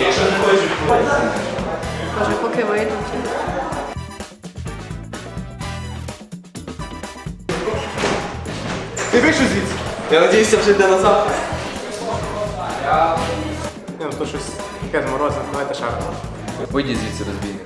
Якщо не хочуть, Може, поки вийдуть. Ти вийшов звідси? я надіюся, вже йде назад. Ні, ну то щось таке зморозне, давайте шар. Вийдіть звідси розбійник.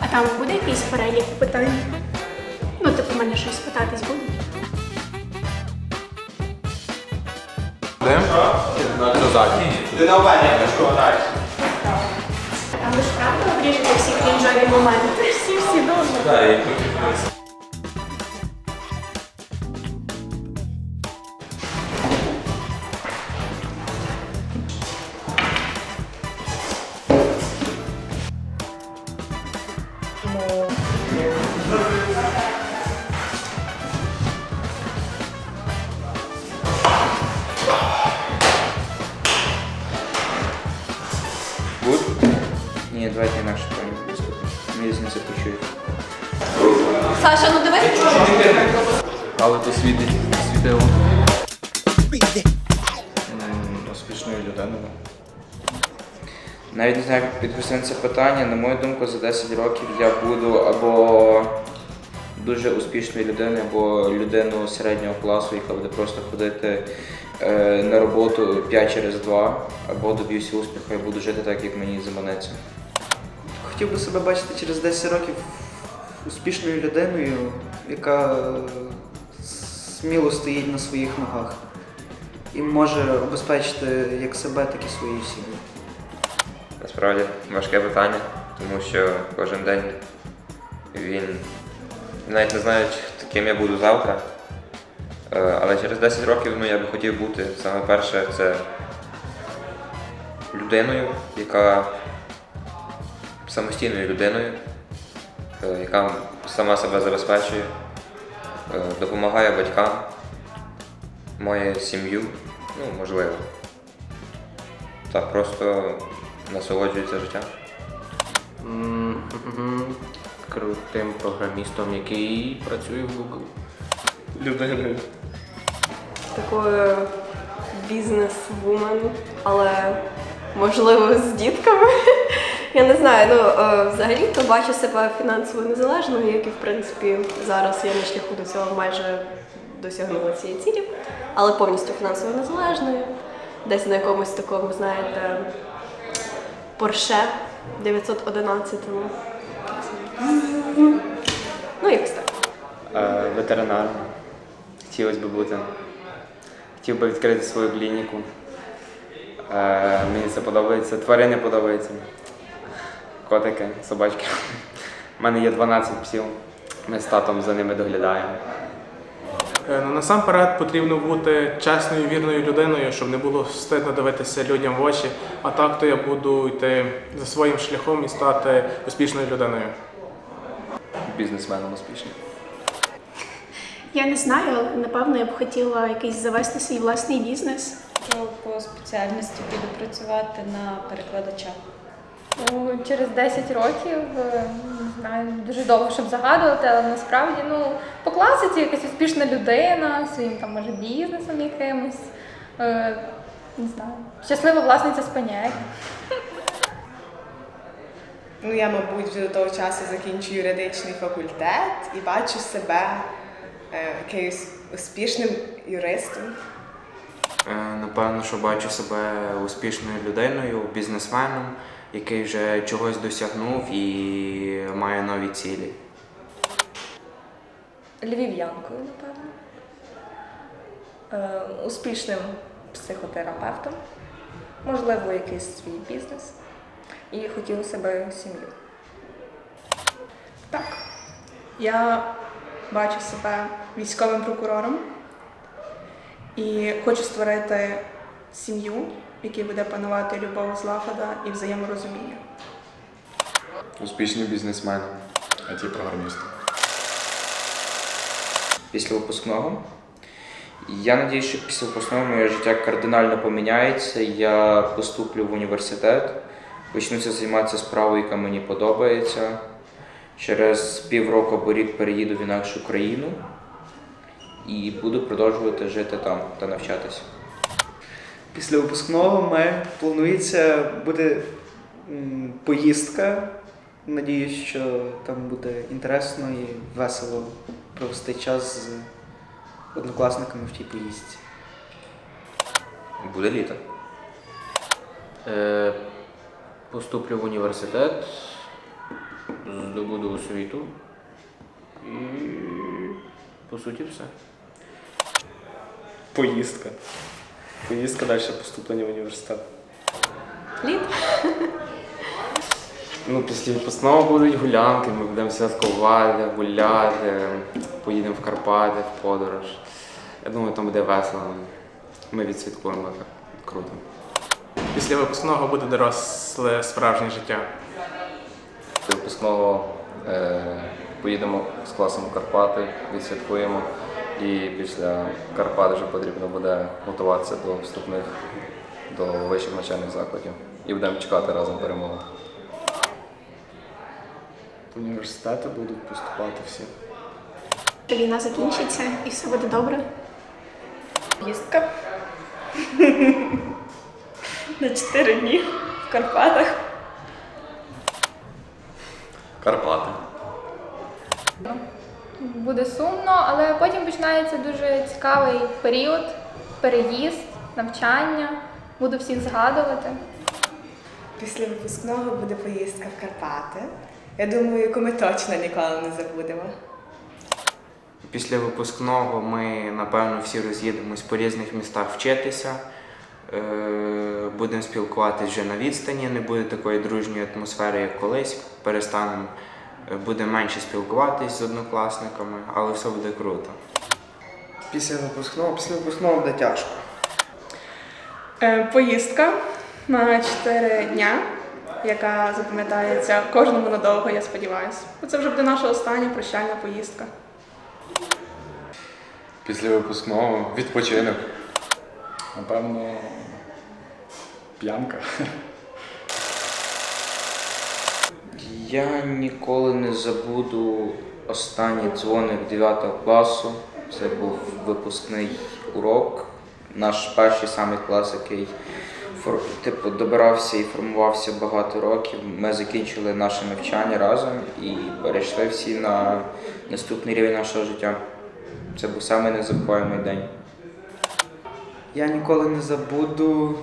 А там буде якийсь перелік питань? Мене щось питатись будуть. Ти на мене, що далі. Але ж правда обріжете всі крінжові моменти. Всі всі добре. Гуд? Ні, давайте інакше поїмо. Мені різниця почують. Саша, ну дивись. Але то світить, світило. Успішною людиною. Навіть не знаю, як на це питання. На мою думку, за 10 років я буду або дуже успішною людиною, або людиною середнього класу, яка буде просто ходити е, на роботу 5 через 2, або доб'юся успіху і буду жити так, як мені заманеться. Хотів би себе бачити через 10 років успішною людиною, яка сміло стоїть на своїх ногах і може обезпечити як себе, так і свої сім'ї. Насправді важке питання, тому що кожен день він навіть не знає, чи- ким я буду завтра. Е, Але через 10 років ну, я би хотів бути саме перше це людиною, яка самостійною людиною, е, яка сама себе забезпечує, е, допомагає батькам, має сім'ю, ну, можливо. Так, просто насолоджується життям. М, мгм. Крутим програмістом, який працює в Google. Людиною. Такою бізнес-вумен, але можливо з дітками. Я не знаю, ну е, взагалі то бачу себе фінансово незалежною, як і в принципі зараз я на шляху до цього майже досягнула цієї цілі, але повністю фінансово незалежною. Десь на якомусь такому, знаєте, Порше 911. Ну, якось так. Е, ветеринаром. Хотілося б бути. Хотів би відкрити свою клініку. Е, мені це подобається. Тварини подобаються. Котики, собачки. У мене є 12 псів. Ми з татом за ними доглядаємо. Е, Ну, насамперед потрібно бути чесною, вірною людиною, щоб не було стидно дивитися людям в очі. А так то я буду йти за своїм шляхом і стати успішною людиною. Бізнесменом успішним. Я не знаю, але напевно я б хотіла якийсь завести свій власний бізнес. Що по спеціальності піду працювати на перекладача. Через 10 років, е, не знаю, дуже довго, щоб загадувати, але насправді, ну, по класиці якась успішна людина, своїм там, може, бізнесом якимось. Е, не знаю. Щаслива власниця спаняє. Ну, я, мабуть, вже до того часу закінчу юридичний факультет і бачу себе е, якимось успішним юристом. Е, Напевно, що бачу себе успішною людиною, бізнесменом, який вже чогось досягнув і має нові цілі. Львів'янкою, напевно. Е, успішним психотерапевтом. Можливо, якийсь свій бізнес. І хотіла себе сім'ю. Так. Я бачу себе військовим прокурором і хочу створити сім'ю, в якій буде панувати любов, злагода і взаєморозуміння. Успішним бізнесменом. А ті програмісти. Після випускного. Я надію, що після випускного моє життя кардинально поміняється. Я поступлю в університет, почнуся займатися справою, яка мені подобається. Через півроку або рік переїду в інакшу країну. і буду продовжувати жити там та навчатися. Після випускного ми планується буде поїздка. Надіюсь, що там буде інтересно і весело провести час з однокласниками в тій поїздці. Буде літо. Е, поступлю в університет, здобуду освіту і по суті все. Поїздка. Поїздка далі поступлення в університет. Літ. Ну, після випускного будуть гулянки, ми будемо святкувати, гуляти, поїдемо в Карпати, в подорож. Я думаю, там буде весело. Ми відсвяткуємо так круто. Після випускного буде доросле справжнє життя. Після випускного е, поїдемо з класом у Карпати, відсвяткуємо. І після Карпат вже потрібно буде готуватися до вступних до вищих навчальних закладів. І будемо чекати разом перемоги. В університети будуть поступати всі. Війна закінчиться і все буде добре. Їздка. На 4 дні в Карпатах. Карпати. Буде сумно, але потім починається дуже цікавий період, переїзд, навчання. Буду всіх згадувати. Після випускного буде поїздка в Карпати. Я думаю, яку ми точно ніколи не забудемо. Після випускного ми, напевно, всі роз'їдемось по різних містах вчитися. Е, Будемо спілкуватись вже на відстані, не буде такої дружньої атмосфери, як колись. Перестанемо, буде менше спілкуватись з однокласниками, але все буде круто. Після випускного, після випускного буде тяжко. Е, Поїздка на 4 дня, яка запам'ятається кожному надовго, я сподіваюся. Це вже буде наша остання прощальна поїздка. Після випускного відпочинок. Напевно, п'янка. Я ніколи не забуду останній дзвоник 9 класу. Це був випускний урок. Наш перший самий клас, який типу, добирався і формувався багато років. Ми закінчили наше навчання разом і перейшли всі на наступний рівень нашого життя. Це був самий незабуваємий день. Я ніколи не забуду.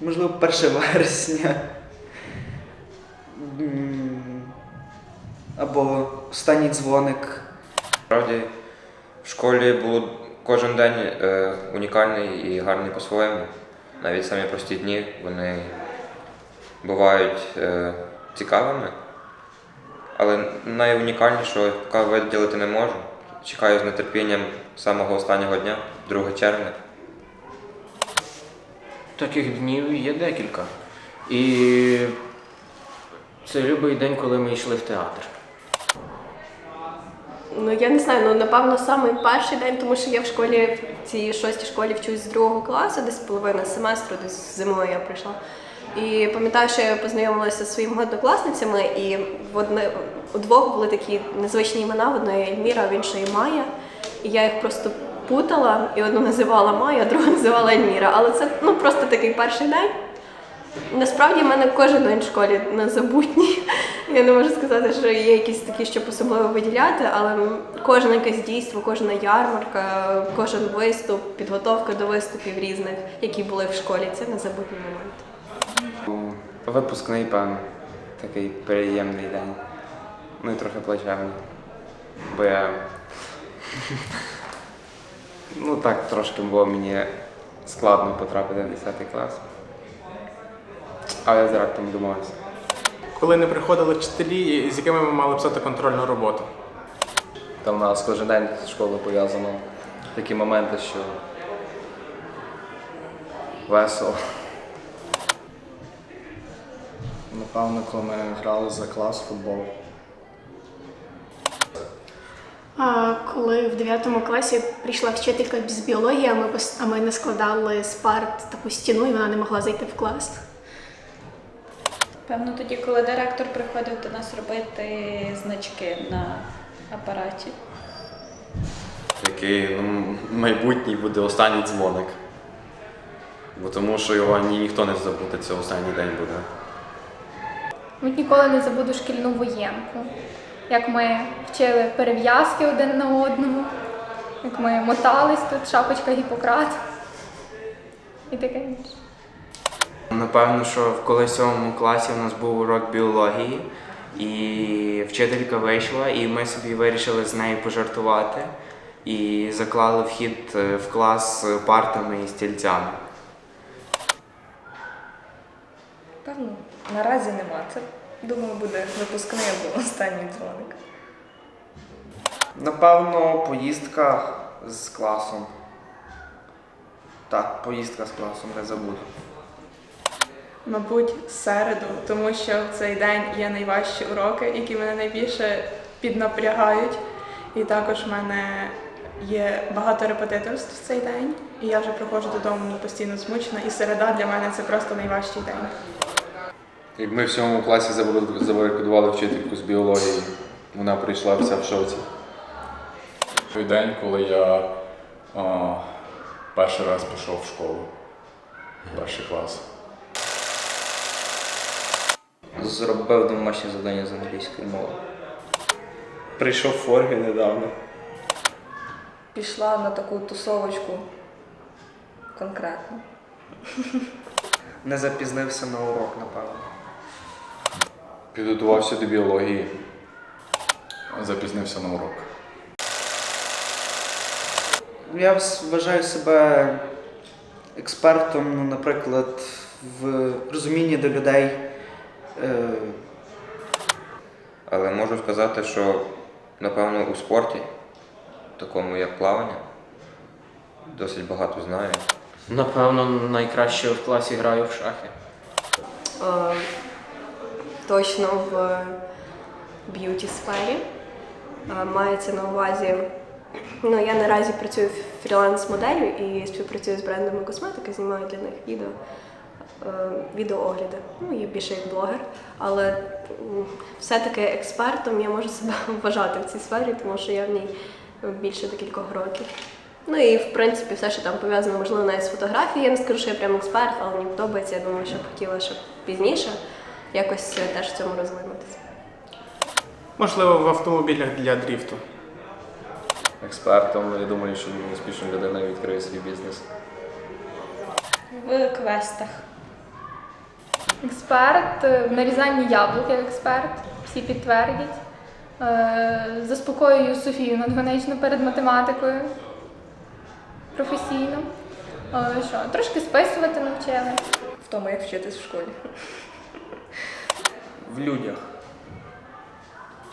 Можливо, 1 вересня. Або останній дзвоник. Справді, в школі було кожен день е, унікальний і гарний по-своєму. Навіть самі прості дні вони бувають е, цікавими. Але найунікальнішого поки виділити не можу. Чекаю з нетерпінням самого останнього дня, 2 червня. Таких днів є декілька. І це любий день, коли ми йшли в театр. Ну я не знаю, ну напевно самий перший день, тому що я в школі в цій шостій школі вчусь з другого класу, десь половина семестру, десь зимою я прийшла. І пам'ятаю, що я познайомилася зі своїми однокласницями, і в одне у двох були такі незвичні імена, в одної Ельміра, в іншої Майя. І я їх просто путала, і одну називала Майя, а другу називала Ельміра. Але це ну просто такий перший день. Насправді в мене кожен день в школі незабутній. Я не можу сказати, що є якісь такі, щоб особливо виділяти, але кожне якесь дійство, кожна ярмарка, кожен виступ, підготовка до виступів різних, які були в школі, це незабутній момент. Випускний, певно. Такий приємний день. Ну і трохи плачевний. Бо я. Ну так, трошки було мені складно потрапити в 10 клас. Але я з рактом домовився. Коли не приходили вчителі, з якими ми мали писати контрольну роботу. Там у нас кожен день з школою пов'язано такі моменти, що весело. Напевно, коли ми грали за клас в футбол. А коли в 9 класі прийшла вчителька з біології, а ми, а ми не складали з парт таку стіну, і вона не могла зайти в клас. Певно, тоді, коли директор приходив до нас робити значки на апараті. який ну, майбутній буде останній дзвоник. Бо тому що його ні, ніхто не забуде, це останній день буде. От ніколи не забуду шкільну воєнку. Як ми вчили перев'язки один на одному, як ми мотались тут, шапочка Гіппократ і таке інше. Напевно, що в колись сьомому класі у нас був урок біології, і вчителька вийшла, і ми собі вирішили з нею пожартувати і заклали вхід е, в клас партами і стільцями. Певно, наразі нема. Це, думаю, буде випускний або останній дзвоник. Напевно, поїздка з класом. Так, поїздка з класом, не забуду. Мабуть, середу, тому що в цей день є найважчі уроки, які мене найбільше піднапрягають. І також в мене є багато репетиторств в цей день, і я вже приходжу додому постійно змучена, і середа для мене це просто найважчий день. Ми в сьомому класі забар- забарикадували вчительку з біології. Вона прийшла вся в шоці. Той день, коли я а, перший раз пішов в школу, перший клас. Зробив домашнє завдання з англійської мови. Прийшов в формі недавно. Пішла на таку тусовочку конкретно. Не запізнився на урок, напевно. Підготувався до біології. Запізнився на урок. Я вважаю себе експертом, ну, наприклад, в розумінні до людей. Е, Але можу сказати, що напевно у спорті, такому як плавання, досить багато знаю. Напевно, найкраще в класі граю в шахи. Е, точно в б'юті сфері. Е, Мається на увазі. Ну, я наразі працюю фріланс-моделлю і співпрацюю з брендами косметики, знімаю для них відео, відеоогляди. Ну, я більше як блогер. Але все-таки експертом я можу себе вважати в цій сфері, тому що я в ній більше декількох років. Ну і в принципі все, що там пов'язано, можливо, навіть з фотографією. Я не скажу, що я прям експерт, але мені подобається. Я думаю, що б хотіла, щоб пізніше якось е, теж в цьому розвинутися. Можливо, в автомобілях для дріфту. Експертом, я думаю, що успішна людина відкриє свій бізнес. В квестах. Експерт е, в нарізанні яблук як експерт, всі підтвердять. Е, Заспокоюю Софію надгонично перед математикою професійно. Е, Що, трошки списувати навчили. В тому, як вчитись в школі. в людях.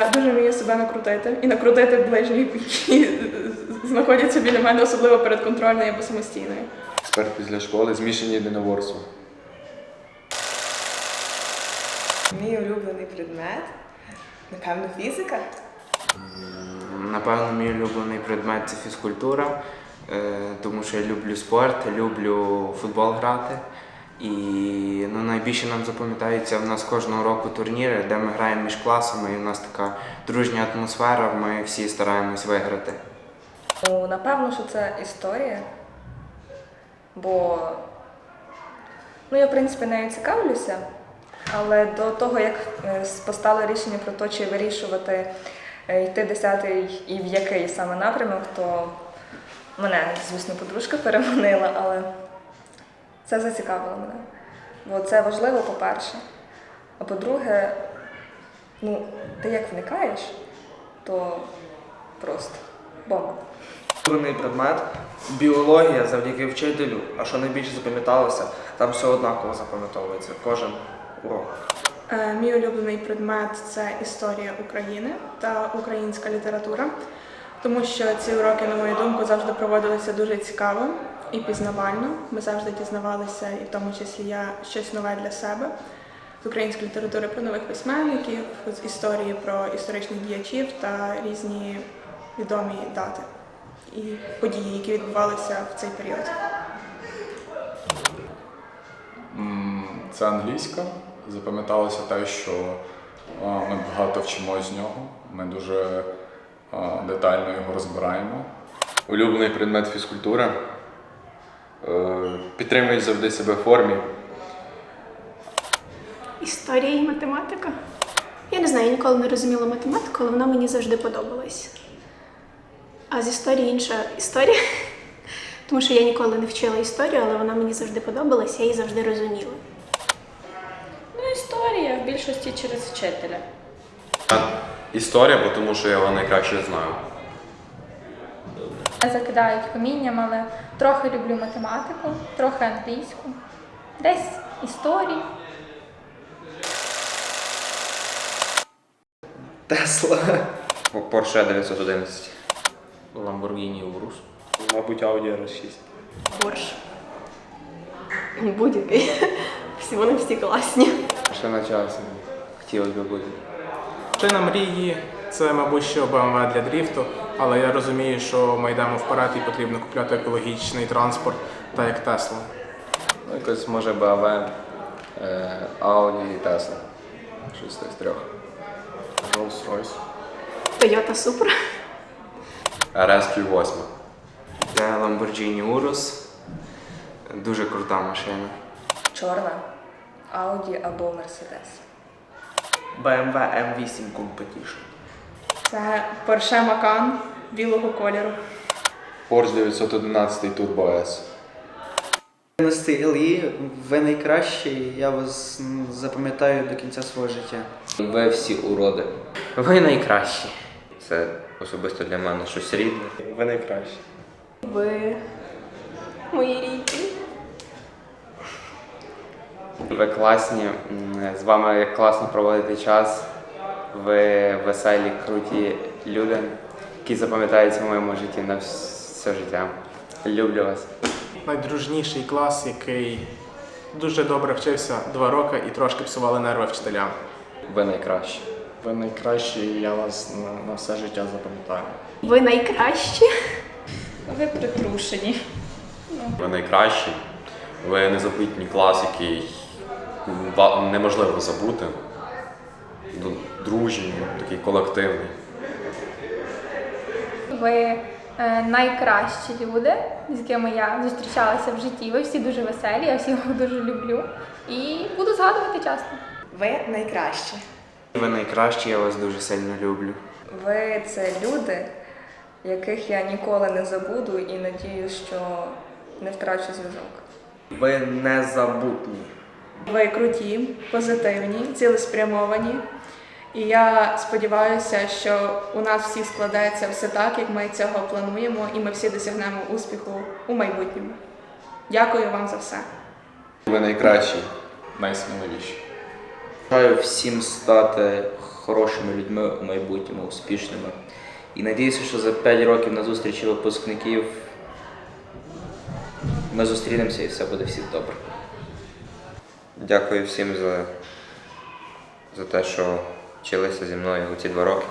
Я дуже вмію себе накрутити і накрутити ближніх, які знаходяться біля мене, особливо перед контрольною або самостійною. Експерт після школи, змішані єдиноборства. Мій улюблений предмет. Напевно, фізика. Напевно, мій улюблений предмет це фізкультура, е, тому що я люблю спорт, люблю футбол грати. І ну, найбільше нам запам'ятаються в нас кожного року турніри, де ми граємо між класами, і в нас така дружня атмосфера, ми всі стараємось виграти. Ну, напевно, що це історія. Бо ну, я, в принципі, нею цікавлюся, але до того, як е, постало рішення про те, чи вирішувати е, йти 10 і в який саме напрямок, то мене, звісно, подружка переманила, але це зацікавило мене. Бо це важливо, по-перше. А по-друге, ну, ти як вникаєш, то просто бомба. Улюблений предмет біологія завдяки вчителю, а що найбільше запам'яталося, там все однаково запам'ятовується, кожен урок. Е, Мій улюблений предмет це історія України та українська література, тому що ці уроки, на мою думку, завжди проводилися дуже цікаво і пізнавально. Ми завжди дізнавалися, і в тому числі я щось нове для себе з української літератури про нових письменників, з історії про історичних діячів та різні відомі дати і події, які відбувалися в цей період. Це англійська. Запам'яталося те, що ми багато вчимо з нього. Ми дуже детально його розбираємо. Улюблений предмет фізкультура. Е, Підтримують завжди себе в формі. Історія і математика. Я не знаю, я ніколи не розуміла математику, але вона мені завжди подобалась. А з історії інша історія. Тому що я ніколи не вчила історію, але вона мені завжди подобалась, я її завжди розуміла. Історія більшості через вчителя. Історія, бо тому що я його найкраще знаю. Закидають камінням, але трохи люблю математику, трохи англійську, десь історію. Тесла. Porsche 911. Lamborghini Urus. Мабуть, Audi R6. Борщ. Будь-який. Всі вони всі класні. Ще на часі. Хотілося б бути. Причина мрії це, мабуть, що BMW для дріфту, але я розумію, що ми йдемо вперед і потрібно купляти екологічний транспорт, так як Tesla. Ну, якось може BMW, е, Audi і Tesla. Щось з тих трьох. Rolls-Royce. Toyota Supra. RSQ 8. Це Lamborghini Urus. Дуже крута машина. Чорна, Audi або Mercedes. BMW M8 Competition. Це Porsche Macan білого кольору. Porsche 911 Turbo S. 11 LE, ви найкращі, я вас запам'ятаю до кінця свого життя. Ви всі уроди. Ви найкращі. Це особисто для мене щось рідне. Ви найкращі. Ви мої рідні. Ви класні, з вами класно проводити час. Ви веселі, круті люди, які запам'ятаються в моєму житті на все життя. Люблю вас. Найдружніший клас, який дуже добре вчився два роки і трошки псували нерви вчителям. Ви найкращі. Ви найкращі, і я вас на, на все життя запам'ятаю. Ви найкращі. Ви притрушені. Ви найкращі. Ви незабутній клас, який неможливо забути. Дружній, такий колективний. Ви е, найкращі люди, з якими я зустрічалася в житті. Ви всі дуже веселі, я всіх дуже люблю і буду згадувати часто. Ви найкращі. Ви найкращі, я вас дуже сильно люблю. Ви це люди, яких я ніколи не забуду і надію, що не втрачу зв'язок. Ви незабутні. Ви круті, позитивні, цілеспрямовані. І я сподіваюся, що у нас всіх складається все так, як ми цього плануємо, і ми всі досягнемо успіху у майбутньому. Дякую вам за все. Ви найкращі. Найсміливіші. Бажаю всім стати хорошими людьми у майбутньому, успішними. І надіюся, що за 5 років на зустрічі випускників ми зустрінемося і все буде всім добре. Дякую всім за, за те, що вчилися зі мною у ці два роки.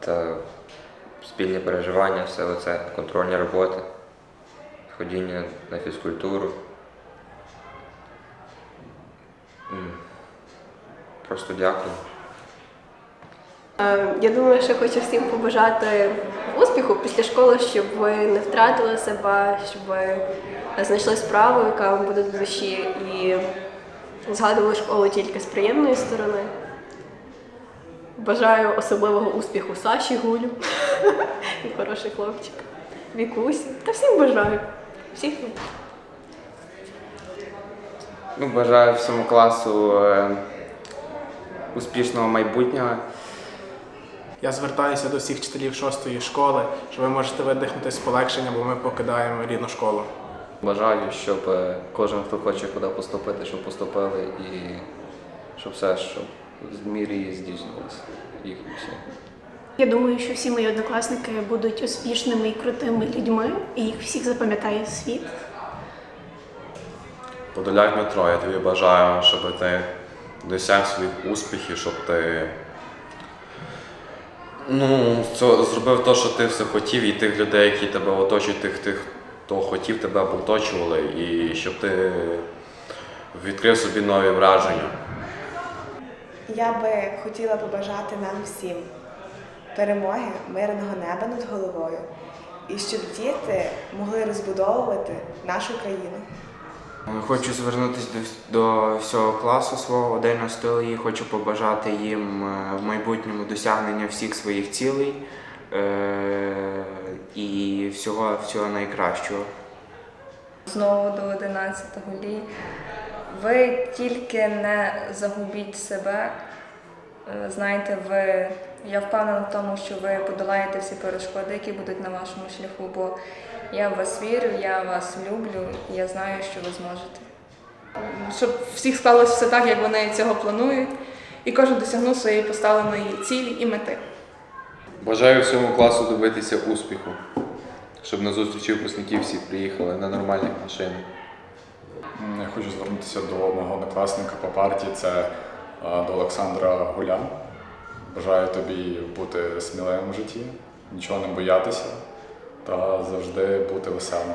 Та спільні переживання, все оце, контрольні роботи, ходіння на фізкультуру. Просто дякую. Е, Я думаю, що хочу всім побажати успіху після школи, щоб ви не втратили себе, щоб ви знайшли справу, яка вам буде до душі, і згадували школу тільки з приємної сторони. Бажаю особливого успіху Саші Гулю, і хороший хлопчик, Вікусі. Та всім бажаю. Всіх. Ну, бажаю всьому класу е, успішного майбутнього. Я звертаюся до всіх вчителів шостої школи, що ви можете видихнути з полегшення, бо ми покидаємо рідну школу. Бажаю, щоб е, кожен, хто хоче куди поступити, щоб поступили і щоб все, щоб з мірі здійснювалося їх всі. Я думаю, що всі мої однокласники будуть успішними і крутими людьми, і їх всіх запам'ятає світ. Подоляй Дмитро, я тобі бажаю, щоб ти досяг своїх успіхів, щоб ти ну, це, зробив те, що ти все хотів, і тих людей, які тебе оточують, тих, тих, хто хотів тебе оточували, і щоб ти відкрив собі нові враження. Я би хотіла побажати нам всім перемоги, мирного неба над головою, і щоб діти могли розбудовувати нашу країну. Хочу звернутися до, до всього класу свого 11 і хочу побажати їм е, в майбутньому досягнення всіх своїх цілей е- і всього, всього найкращого. Знову до 11 лі. Ви тільки не загубіть себе. Е, Знаєте, ви, я впевнена в тому, що ви подолаєте всі перешкоди, які будуть на вашому шляху, бо я в вас вірю, я вас люблю і я знаю, що ви зможете. Щоб всіх склалося все так, як вони цього планують, і кожен досягнув своєї поставленої цілі і мети. Бажаю всьому класу добитися успіху, щоб на зустрічі випускників всі приїхали на нормальних машинах. Я хочу звернутися до мого однокласника по партії, це до Олександра Гуля. Бажаю тобі бути сміливим в житті, нічого не боятися та завжди бути веселим.